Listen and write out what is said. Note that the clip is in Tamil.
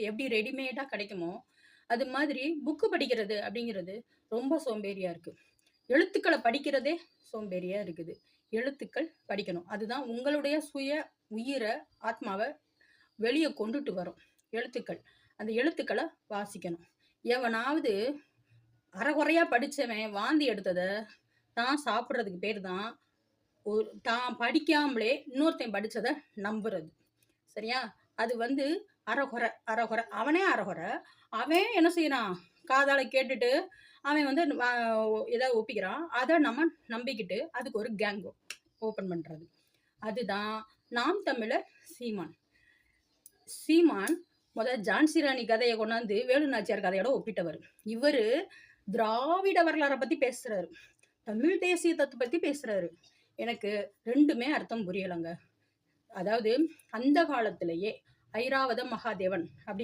எப்படி ரெடிமேடாக கிடைக்குமோ, அது மாதிரி புக்கு படிக்கிறது அப்படிங்கிறது ரொம்ப சோம்பேறியா இருக்குது எழுத்துக்களை படிக்கிறதே சோம்பேறியா இருக்குது. எழுத்துக்கள் படிக்கணும். அதுதான் உங்களுடைய சுய உயிரை ஆத்மாவை வெளியே கொண்டுட்டு வரும். எழுத்துக்கள். அந்த எழுத்துக்களை வாசிக்கணும். எவனாவது அறகுறையாக படிச்சவன் வாந்தி எடுத்ததை தான் சாப்பிட்றதுக்கு பேர் தான், ஒரு தான் படிக்காமலே இன்னொருத்தன் படிச்சத நம்புறது. சரியா? அது வந்து அறகுறை அறகுறை அவனே அறகுறை அவன் என்ன செய்யறான் காதால கேட்டுட்டு, அவன் வந்து ஏதாவது ஒப்பிக்கிறான். அதை நம்ம நம்பிக்கிட்டு, அதுக்கு ஒரு கேங் ஓப்பன் பண்றது. அதுதான் நாம் தமிழர் சீமான். சீமான் முதல் ஜான்சி ராணி கதையை கொண்டாந்து வேலு நாச்சியார் கதையோட ஒப்பிட்டவர் இவர் திராவிட வரலாறை பற்றி பேசுறாரு. தமிழ் தேசியத்தை பற்றி பேசுறாரு. எனக்கு ரெண்டுமே அர்த்தம் புரியலைங்க அதாவது அந்த காலத்திலேயே ஐராவத மகாதேவன் அப்படி